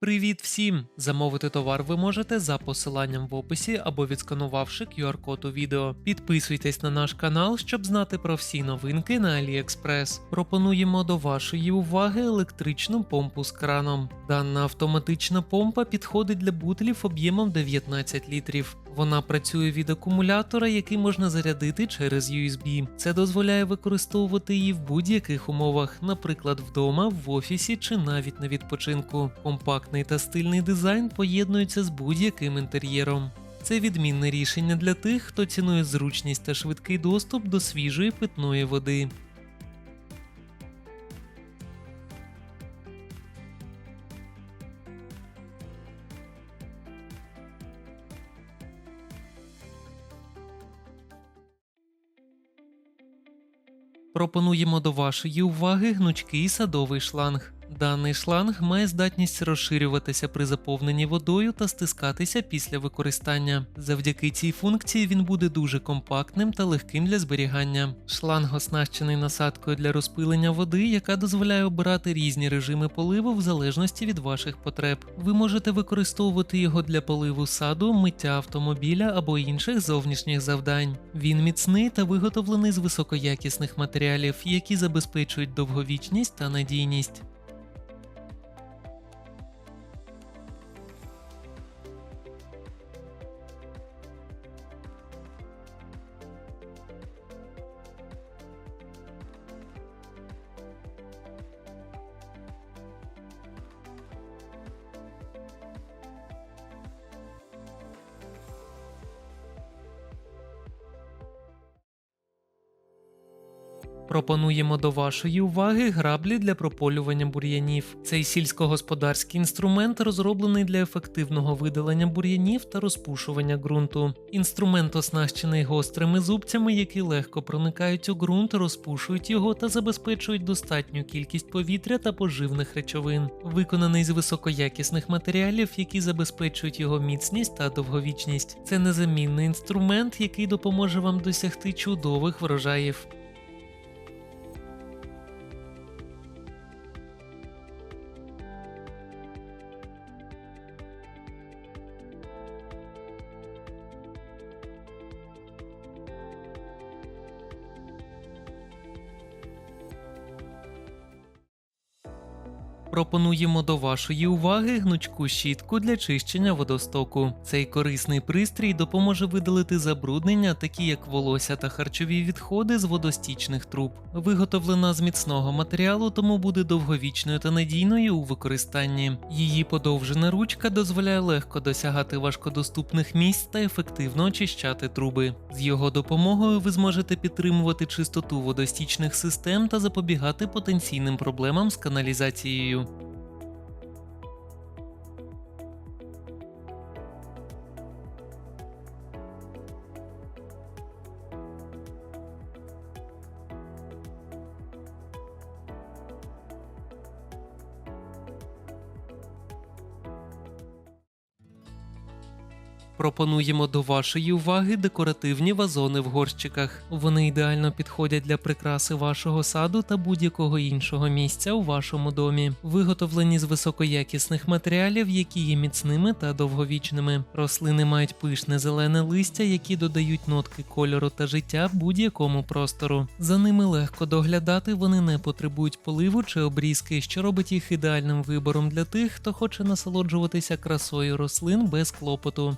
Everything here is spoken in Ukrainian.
Привіт всім! Замовити товар ви можете за посиланням в описі або відсканувавши QR-код у відео. Підписуйтесь на наш канал, щоб знати про всі новинки на AliExpress. Пропонуємо до вашої уваги електричну помпу з краном. Дана автоматична помпа підходить для бутлів об'ємом 19 літрів. Вона працює від акумулятора, який можна зарядити через USB. Це дозволяє використовувати її в будь-яких умовах, наприклад, вдома, в офісі чи навіть на відпочинку. Компактний та стильний дизайн поєднується з будь-яким інтер'єром. Це відмінне рішення для тих, хто цінує зручність та швидкий доступ до свіжої питної води. Пропонуємо до вашої уваги гнучкий садовий шланг. Даний шланг має здатність розширюватися при заповненні водою та стискатися після використання. Завдяки цій функції він буде дуже компактним та легким для зберігання. Шланг оснащений насадкою для розпилення води, яка дозволяє обирати різні режими поливу в залежності від ваших потреб. Ви можете використовувати його для поливу саду, миття автомобіля або інших зовнішніх завдань. Він міцний та виготовлений з високоякісних матеріалів, які забезпечують довговічність та надійність. Пропонуємо до вашої уваги граблі для прополювання бур'янів. Цей сільськогосподарський інструмент розроблений для ефективного видалення бур'янів та розпушування ґрунту. Інструмент оснащений гострими зубцями, які легко проникають у ґрунт, розпушують його та забезпечують достатню кількість повітря та поживних речовин. Виконаний з високоякісних матеріалів, які забезпечують його міцність та довговічність. Це незамінний інструмент, який допоможе вам досягти чудових врожаїв. Пропонуємо до вашої уваги гнучку щітку для чищення водостоку. Цей корисний пристрій допоможе видалити забруднення, такі як волосся та харчові відходи з водостічних труб. Виготовлена з міцного матеріалу, тому буде довговічною та надійною у використанні. Її подовжена ручка дозволяє легко досягати важкодоступних місць та ефективно очищати труби. З його допомогою ви зможете підтримувати чистоту водостічних систем та запобігати потенційним проблемам з каналізацією. Пропонуємо до вашої уваги декоративні вазони в горщиках. Вони ідеально підходять для прикраси вашого саду та будь-якого іншого місця у вашому домі. Виготовлені з високоякісних матеріалів, які є міцними та довговічними. Рослини мають пишне зелене листя, які додають нотки кольору та життя будь-якому простору. За ними легко доглядати, вони не потребують поливу чи обрізки, що робить їх ідеальним вибором для тих, хто хоче насолоджуватися красою рослин без клопоту.